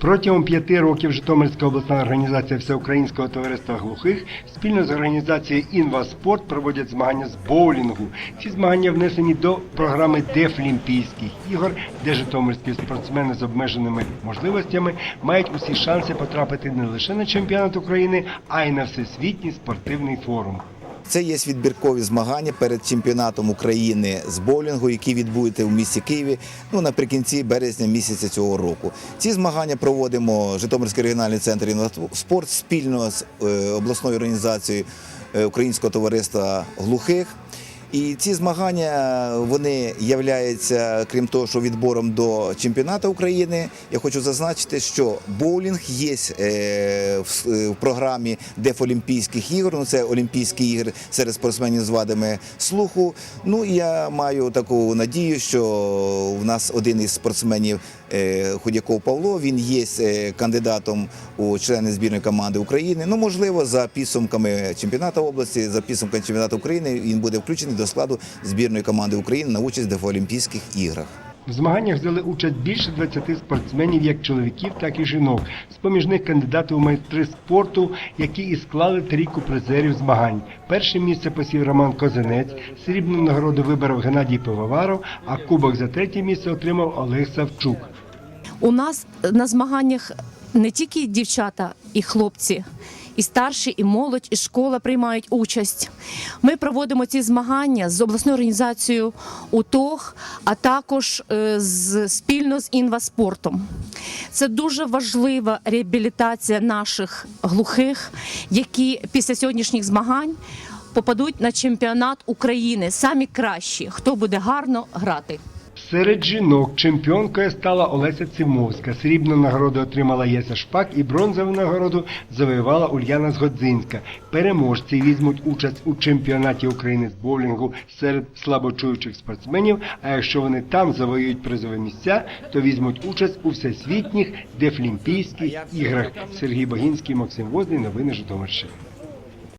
Протягом п'яти років Житомирська обласна організація Всеукраїнського товариства глухих спільно з організацією «Інваспорт» проводять змагання з боулінгу. Ці змагання внесені до програми Дефлімпійських ігор, де житомирські спортсмени з обмеженими можливостями мають усі шанси потрапити не лише на чемпіонат України, а й на всесвітній спортивний форум. Це є відбіркові змагання перед чемпіонатом України з боулінгу, які відбудеться у місті Києві ну, наприкінці березня місяця цього року. Ці змагання проводимо Житомирський регіональний центр «Інваспорт» спільно з е, обласною організацією е, Українського товариства глухих. І ці змагання вони являються, крім того, що відбором до чемпіонату України. Я хочу зазначити, що боулінг є е, в, в програмі Дефолімпійських ігор. Ну це Олімпійські ігри серед спортсменів з вадами слуху. Ну і я маю таку надію, що в нас один із спортсменів е, Худяков Павло. Він є е, кандидатом у члени збірної команди України. Ну можливо, за підсумками чемпіонату області, за підсумками чемпіонату України він буде включений до складу збірної команди України на участь в Дефолімпійських іграх. В змаганнях взяли участь більше 20 спортсменів, як чоловіків, так і жінок. З-поміж них кандидати у майстри спорту, які і склали трійку призерів змагань. Перше місце посів Роман Козинець, срібну нагороду виборов Геннадій Пивоваров, а кубок за третє місце отримав Олег Савчук. У нас на змаганнях не тільки дівчата і хлопці, і старші, і молодь, і школа приймають участь. Ми проводимо ці змагання з обласною організацією УТОГ, а також е, з, спільно з інваспортом. Це дуже важлива реабілітація наших глухих, які після сьогоднішніх змагань попадуть на чемпіонат України. Самі кращі, хто буде гарно грати. Серед жінок чемпіонкою стала Олеся Цимовська. Срібну нагороду отримала Єся Шпак і бронзову нагороду завоювала Ульяна Згодзинська. Переможці візьмуть участь у чемпіонаті України з боулінгу серед слабочуючих спортсменів. А якщо вони там завоюють призові місця, то візьмуть участь у всесвітніх дефлімпійських іграх. Сергій Богінський, Максим Возний. Новини Житомирщини.